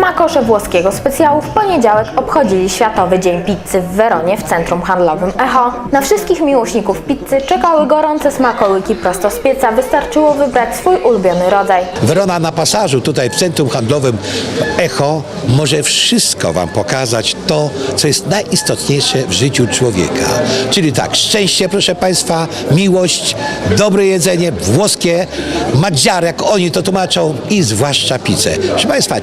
Smakosze włoskiego specjału w poniedziałek obchodzili Światowy Dzień Pizzy w Weronie w centrum handlowym Echo. Na wszystkich miłośników pizzy czekały gorące smakołyki prosto z pieca. Wystarczyło wybrać swój ulubiony rodzaj. Werona na pasażu tutaj w centrum handlowym Echo może wszystko Wam pokazać to, co jest najistotniejsze w życiu człowieka. Czyli tak, szczęście proszę Państwa, miłość, dobre jedzenie, włoskie, madziar, jak oni to tłumaczą i zwłaszcza pizzę. Proszę Państwa,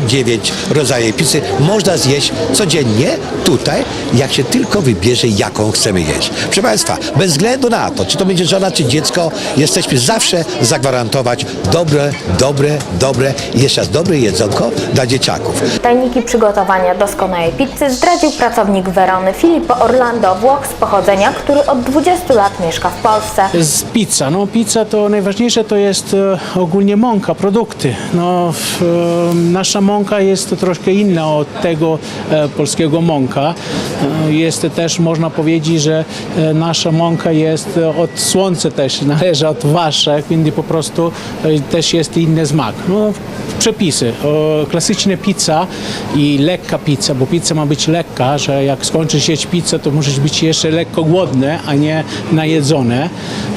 49 rodzajów pizzy można zjeść codziennie tutaj, jak się tylko wybierze, jaką chcemy jeść. Proszę Państwa, bez względu na to, czy to będzie żona, czy dziecko, jesteśmy zawsze zagwarantować dobre, dobre, dobre i jeszcze raz dobre jedzonko dla dzieciaków. Tajniki przygotowania doskonałej pizzy zdradził pracownik Werony Filippo Orlando, Włoch z pochodzenia, który od 20 lat mieszka w Polsce. Z pizza. No pizza to najważniejsze to jest e, ogólnie mąka, produkty. No, w, e, nasza mąka jest troszkę inna od tego e, polskiego mąka. E, jest też, można powiedzieć, że e, nasza mąka jest od słońca też, należy od wasze, więc po prostu też jest inny smak. No, przepisy. Klasyczna pizza i lekka pizza, bo pizza ma być lekka, że jak skończysz jeść pizzę, to musisz być jeszcze lekko głodny, a nie najedzone.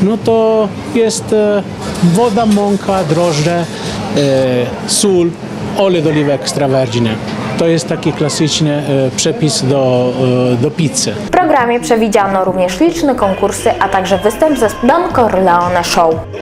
No to jest woda, mąka, drożdże, sól, olej d'oliva extravergine. To jest taki klasyczny e, przepis do, e, do pizzy. W programie przewidziano również liczne konkursy, a także występ ze Don Corleone Show.